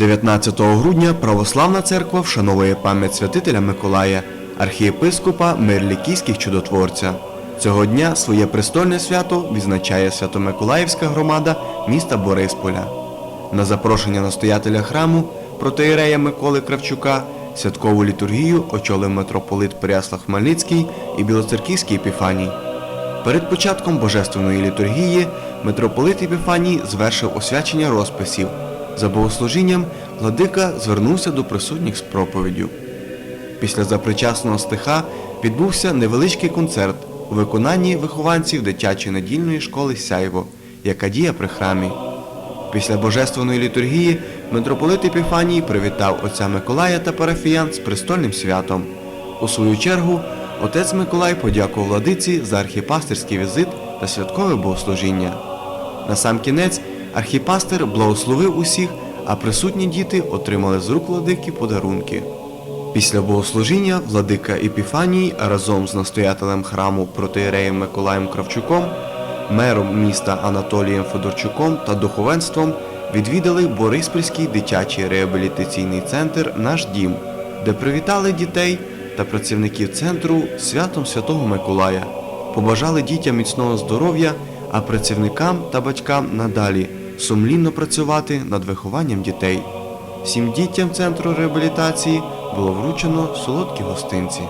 19 грудня Православна церква вшановує пам'ять святителя Миколая, архієпископа Мирлікійських чудотворця. Цього дня своє престольне свято відзначає Свято-Миколаївська громада міста Борисполя. На запрошення настоятеля храму протеєрея Миколи Кравчука святкову літургію очолив митрополит Переяслав Хмельницький і Білоцерківський Епіфаній. Перед початком божественної літургії митрополит Епіфаній звершив освячення розписів. За богослужінням владика звернувся до присутніх з проповіддю. Після запричасного стиха відбувся невеличкий концерт у виконанні вихованців дитячої недільної школи Сяйво, яка діє при храмі. Після божественної літургії митрополит Епіфаній привітав отця Миколая та парафіян з престольним святом. У свою чергу отець Миколай подякував владиці за архіпастерський візит та святкове богослужіння. Насамкінець архіпастер благословив усіх, а присутні діти отримали з рук владики подарунки. Після богослужіння владика Епіфаній разом з настоятелем храму протеєреєм Миколаєм Кравчуком, мером міста Анатолієм Федорчуком та духовенством відвідали Бориспільський дитячий реабілітаційний центр Наш дім, де привітали дітей та працівників центру святом Святого Миколая, побажали дітям міцного здоров'я, а працівникам та батькам надалі сумлінно працювати над вихованням дітей. Всім дітям центру реабілітації було вручено солодкі гостинці.